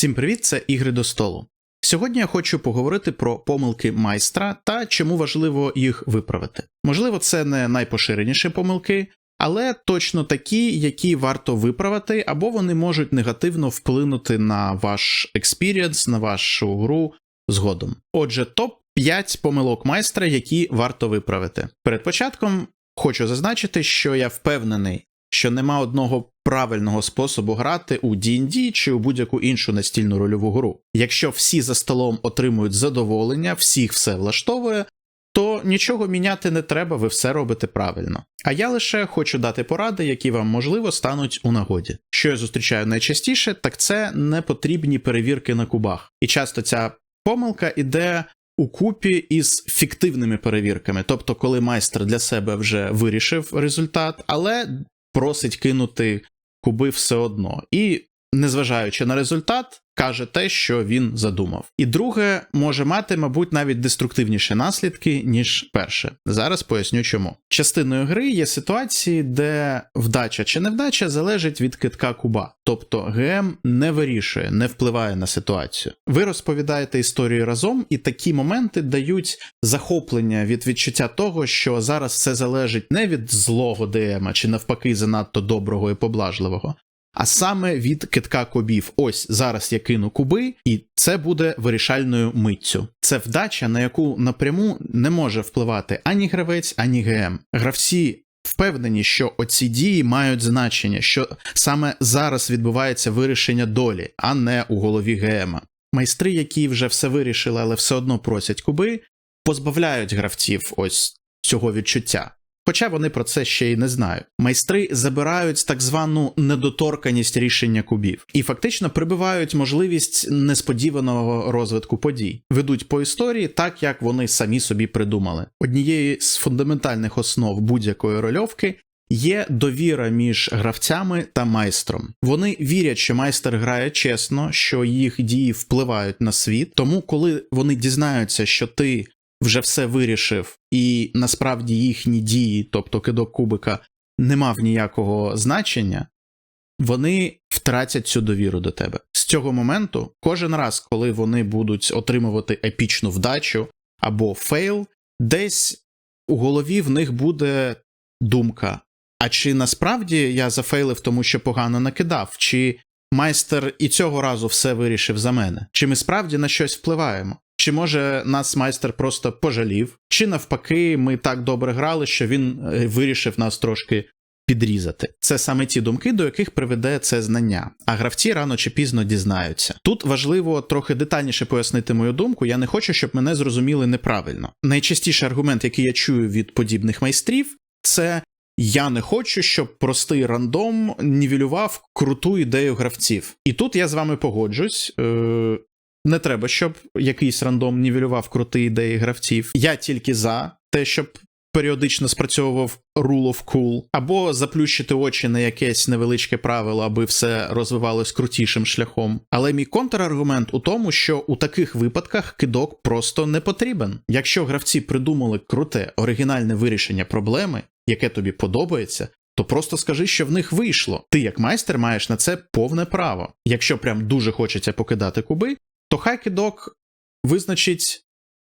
Всім привіт, це ігри до столу. Сьогодні я хочу поговорити про помилки майстра та чому важливо їх виправити. Можливо, це не найпоширеніші помилки, але точно такі, які варто виправити, або вони можуть негативно вплинути на ваш експірієнс, на вашу гру згодом. Отже, топ 5 помилок майстра, які варто виправити. Перед початком хочу зазначити, що я впевнений, що нема одного правильного способу грати у D&D чи у будь-яку іншу настільну рольову гру. Якщо всі за столом отримують задоволення, всіх все влаштовує, то нічого міняти не треба, ви все робите правильно. А я лише хочу дати поради, які вам можливо стануть у нагоді. Що я зустрічаю найчастіше, так це непотрібні перевірки на кубах. І часто ця помилка іде у купі із фіктивними перевірками, тобто, коли майстер для себе вже вирішив результат, але просить кинути куби все одно. І, незважаючи на результат, каже те, що він задумав. І друге може мати, мабуть, навіть деструктивніші наслідки, ніж перше. Зараз поясню чому. Частиною гри є ситуації, де вдача чи невдача залежить від китка куба, тобто ГМ не вирішує, не впливає на ситуацію. Ви розповідаєте історію разом, і такі моменти дають захоплення від відчуття того, що зараз все залежить не від злого ДМа чи навпаки занадто доброго і поблажливого, а саме від китка кубів. Ось зараз я кину куби, і це буде вирішальною миттю. Це вдача, на яку напряму не може впливати ані гравець, ані ГМ. Гравці. Впевнені, що оці дії мають значення, що саме зараз відбувається вирішення долі, а не у голові ГМа. Майстри, які вже все вирішили, але все одно просять куби, позбавляють гравців ось цього відчуття. Хоча вони про це ще й не знають. Майстри забирають так звану недоторканість рішення кубів і фактично прибивають можливість несподіваного розвитку подій, ведуть по історії так, як вони самі собі придумали. Однією з фундаментальних основ будь-якої рольовки. Є довіра між гравцями та майстром. Вони вірять, що майстер грає чесно, що їх дії впливають на світ. Тому, коли вони дізнаються, що ти вже все вирішив, і насправді їхні дії, тобто кидок кубика, не мав ніякого значення, вони втратять цю довіру до тебе. З цього моменту, кожен раз, коли вони будуть отримувати епічну вдачу або фейл, десь у голові в них буде думка. А чи насправді я зафейлив, тому що погано накидав, чи майстер і цього разу все вирішив за мене? Чи ми справді на щось впливаємо? Чи може нас майстер просто пожалів, чи навпаки, ми так добре грали, що він е, вирішив нас трошки підрізати. Це саме ті думки, до яких приведе це знання, а гравці рано чи пізно дізнаються. Тут важливо трохи детальніше пояснити мою думку. Я не хочу, щоб мене зрозуміли неправильно. Найчастіший аргумент, який я чую від подібних майстрів, це я не хочу, щоб простий рандом нівелював круту ідею гравців. І тут я з вами погоджусь. Е- не треба, щоб якийсь рандом нівелював круті ідеї гравців. Я тільки за те, щоб періодично спрацьовував rule of cool, або заплющити очі на якесь невеличке правило, аби все розвивалось крутішим шляхом. Але мій контраргумент у тому, що у таких випадках кидок просто не потрібен. Якщо гравці придумали круте оригінальне вирішення проблеми, яке тобі подобається. То просто скажи, що в них вийшло. Ти, як майстер, маєш на це повне право. Якщо прям дуже хочеться покидати куби, то хай кидок визначить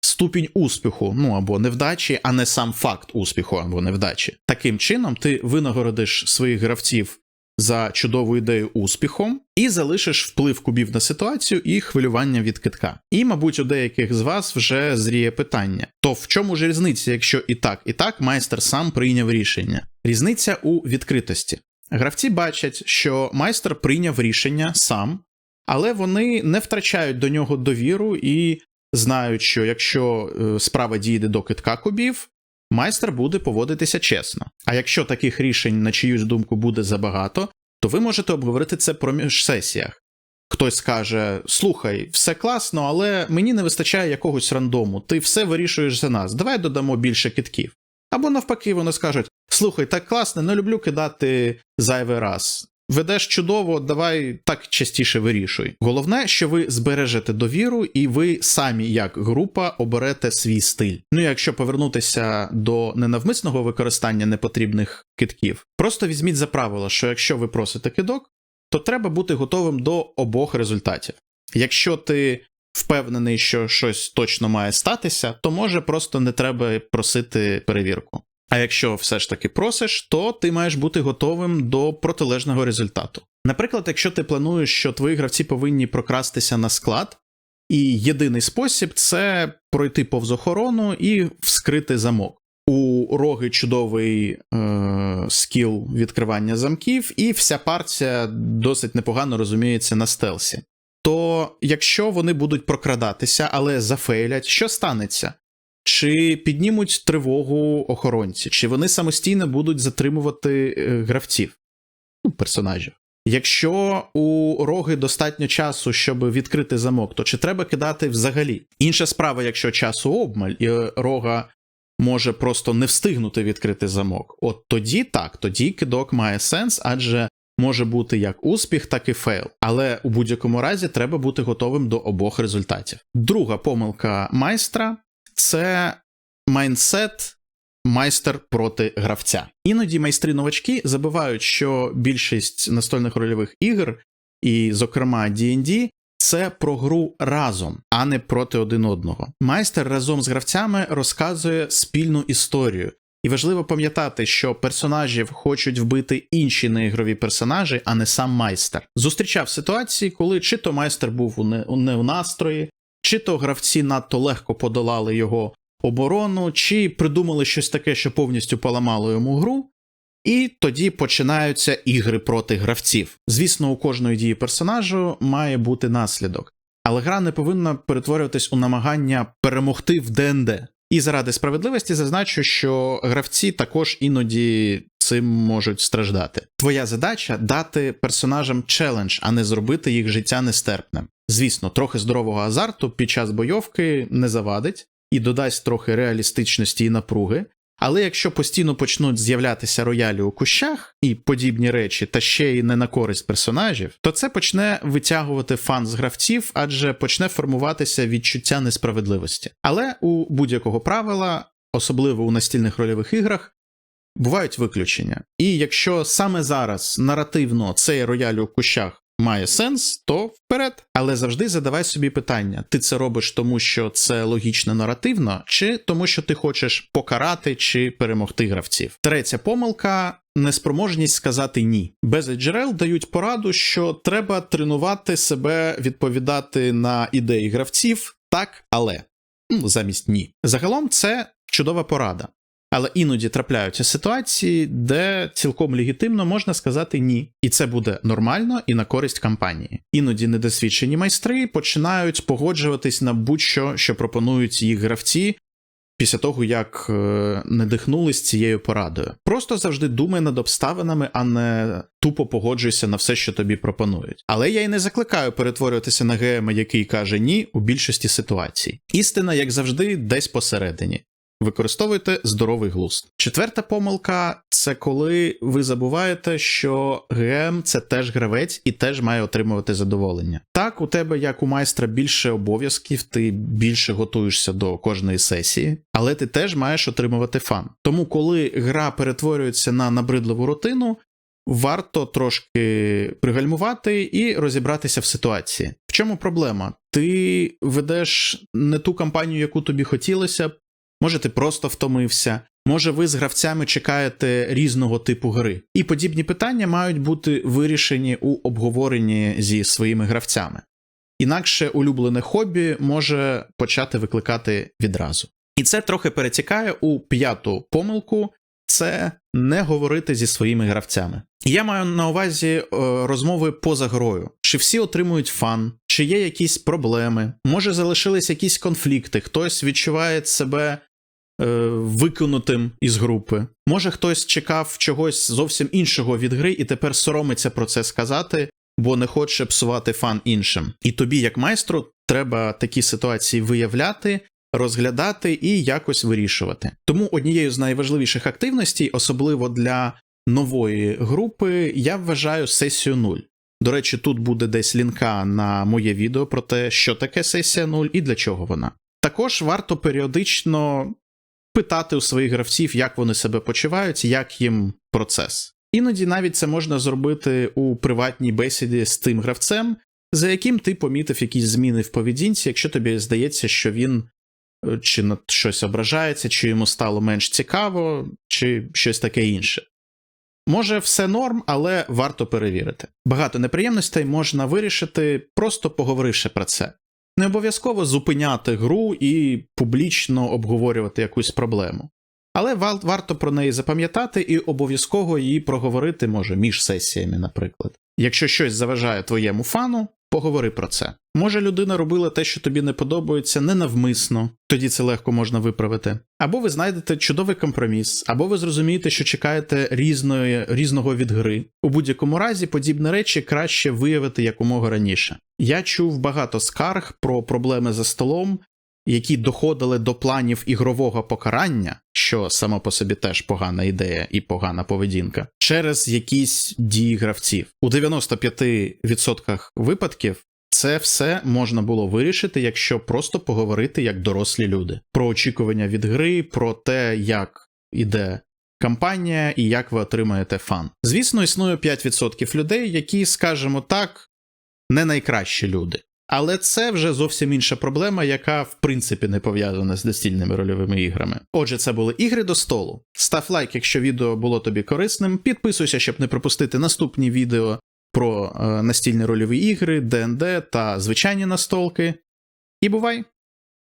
ступінь успіху, ну або невдачі, а не сам факт успіху або невдачі. Таким чином, ти винагородиш своїх гравців за чудову ідею успіхом і залишиш вплив кубів на ситуацію і хвилювання від китка. І, мабуть, у деяких з вас вже зріє питання: то в чому ж різниця, якщо і так, і так майстер сам прийняв рішення? Різниця у відкритості. Гравці бачать, що майстер прийняв рішення сам, але вони не втрачають до нього довіру і знають, що якщо справа дійде до китка кубів, майстер буде поводитися чесно. А якщо таких рішень, на чиюсь думку, буде забагато, то ви можете обговорити це проміж сесіях. Хтось скаже: слухай, все класно, але мені не вистачає якогось рандому, ти все вирішуєш за нас, давай додамо більше китків. Або навпаки, вони скажуть: слухай, так класно, не люблю кидати зайвий раз. Ведеш чудово, давай так частіше вирішуй. Головне, що ви збережете довіру, і ви самі, як група, оберете свій стиль. Ну, якщо повернутися до ненавмисного використання непотрібних китків, просто візьміть за правило, що якщо ви просите кидок, то треба бути готовим до обох результатів. Якщо ти впевнений, що щось точно має статися, то може просто не треба просити перевірку. А якщо все ж таки просиш, то ти маєш бути готовим до протилежного результату. Наприклад, якщо ти плануєш, що твої гравці повинні прокрастися на склад, і єдиний спосіб це пройти повз охорону і вскрити замок. У роги чудовий е, скіл відкривання замків, і вся партія досить непогано розуміється на стелсі. То якщо вони будуть прокрадатися, але зафейлять, що станеться? Чи піднімуть тривогу охоронці, чи вони самостійно будуть затримувати е, гравців, ну, персонажів? Якщо у роги достатньо часу, щоб відкрити замок, то чи треба кидати взагалі? Інша справа, якщо часу обмаль, і рога може просто не встигнути відкрити замок, от тоді так, тоді кидок має сенс, адже може бути як успіх, так і фейл. Але у будь-якому разі треба бути готовим до обох результатів. Друга помилка майстра це майндсет. Майстер проти гравця. Іноді майстри новачки забувають, що більшість настольних рольових ігор, і, зокрема, D&D, це про гру разом, а не проти один одного. Майстер разом з гравцями розказує спільну історію, і важливо пам'ятати, що персонажів хочуть вбити інші неігрові персонажі, а не сам майстер. Зустрічав ситуації, коли чи то майстер був не, у настрої, чи то гравці надто легко подолали його оборону, чи придумали щось таке, що повністю поламало йому гру. І тоді починаються ігри проти гравців. Звісно, у кожної дії персонажу має бути наслідок, але гра не повинна перетворюватись у намагання перемогти в ДНД. І заради справедливості зазначу, що гравці також іноді цим можуть страждати. Твоя задача дати персонажам челендж, а не зробити їх життя нестерпним. Звісно, трохи здорового азарту під час бойовки не завадить і додасть трохи реалістичності і напруги. Але якщо постійно почнуть з'являтися роялі у кущах і подібні речі, та ще й не на користь персонажів, то це почне витягувати фан з гравців, адже почне формуватися відчуття несправедливості. Але у будь-якого правила, особливо у настільних рольових іграх, бувають виключення. І якщо саме зараз наративно цей рояль у кущах має сенс, то вперед. Але завжди задавай собі питання: ти це робиш тому, що це логічно наративно, чи тому, що ти хочеш покарати чи перемогти гравців. Третя помилка. Неспроможність сказати ні. Безліч джерел дають пораду, що треба тренувати себе відповідати на ідеї гравців, так, але ну, замість ні. Загалом це чудова порада. Але іноді трапляються ситуації, де цілком легітимно можна сказати ні, і це буде нормально і на користь кампанії. Іноді недосвідчені майстри починають погоджуватись на будь-що, що пропонують їх гравці. Після того, як е, не дихнулись цією порадою. Просто завжди думай над обставинами, а не тупо погоджуйся на все, що тобі пропонують. Але я й не закликаю перетворюватися на ГМ, який каже ні у більшості ситуацій. Істина, як завжди, десь посередині. Використовуйте здоровий глузд. Четверта помилка це коли ви забуваєте, що ГМ це теж гравець і теж має отримувати задоволення. Так, у тебе, як у майстра, більше обов'язків, ти більше готуєшся до кожної сесії, але ти теж маєш отримувати фан. Тому, коли гра перетворюється на набридливу рутину, варто трошки пригальмувати і розібратися в ситуації. В чому проблема? Ти ведеш не ту кампанію, яку тобі хотілося б. Може, ти просто втомився, може, ви з гравцями чекаєте різного типу гри. І подібні питання мають бути вирішені у обговоренні зі своїми гравцями. Інакше улюблене хобі може почати викликати відразу. І це трохи перетікає у п'яту помилку це не говорити зі своїми гравцями. Я маю на увазі е, розмови поза грою. Чи всі отримують фан, чи є якісь проблеми, може залишились якісь конфлікти, хтось відчуває себе викинутим із групи. Може хтось чекав чогось зовсім іншого від гри і тепер соромиться про це сказати, бо не хоче псувати фан іншим. І тобі, як майстру, треба такі ситуації виявляти розглядати і якось вирішувати. Тому однією з найважливіших активностей, особливо для нової групи, я вважаю сесію 0. До речі, тут буде десь лінка на моє відео про те, що таке сесія 0 і для чого вона. Також варто періодично питати у своїх гравців, як вони себе почувають, як їм процес. Іноді навіть це можна зробити у приватній бесіді з тим гравцем, за яким ти помітив якісь зміни в поведінці, якщо тобі здається, що він е, чи на щось ображається, чи йому стало менш цікаво, чи щось таке інше. Може, все норм, але варто перевірити. Багато неприємностей можна вирішити, просто поговоривши про це. Не обов'язково зупиняти гру і публічно обговорювати якусь проблему. Але варто про неї запам'ятати і обов'язково її проговорити, може, між сесіями, наприклад. Якщо щось заважає твоєму фану, поговори про це. Може, людина робила те, що тобі не подобається, ненавмисно, тоді це легко можна виправити. Або ви знайдете чудовий компроміс, або ви зрозумієте, що чекаєте різної, різного від гри. У будь-якому разі подібні речі краще виявити якомога раніше. Я чув багато скарг про проблеми за столом, які доходили до планів ігрового покарання, що само по собі теж погана ідея і погана поведінка, через якісь дії гравців. У 95% випадків це все можна було вирішити, якщо просто поговорити як дорослі люди про очікування від гри, про те, як іде кампанія і як ви отримаєте фан. Звісно, існує 5% людей, які, скажімо так, не найкращі люди. Але це вже зовсім інша проблема, яка в принципі не пов'язана з настільними рольовими іграми. Отже, це були ігри до столу. Став лайк, якщо відео було тобі корисним. Підписуйся, щоб не пропустити наступні відео про е, настільні рольові ігри, ДНД та звичайні настолки. І бувай!